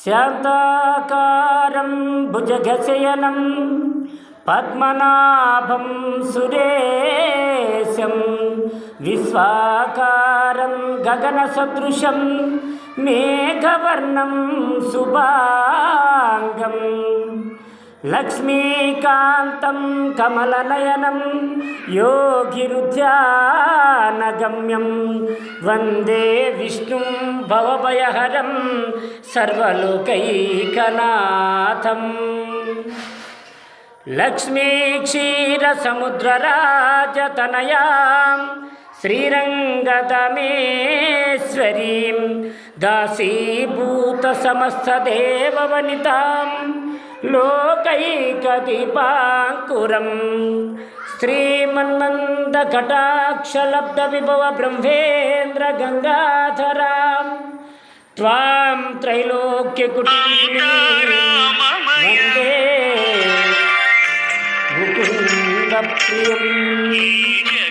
శాంతాకారం భుజగశయనం పద్మనాభం సురేశం విశ్వాకారం గగనసదృశం మేఘవర్ణం సుభా లక్ష్మీకాంతం కమలనయనం యోగిరుధ్యానగమ్యం వందే విష్ణుం భవభయహరం సర్వలోకైకనాథం. లక్ష్మీక్షీరసముద్రరాజతనయాం శ్రీరంగదమేశ్వరీం దాసీభూతసమస్తదేవవనితాం. లోకైకదీపాంకురం శ్రీమన్మందకటాక్షలబ్ధవిభవ బ్రహ్మేంద్ర గంగాధరాం त्वां त्रैलोक्यकुटीरे वन्दे मुकुन्दप्रियम्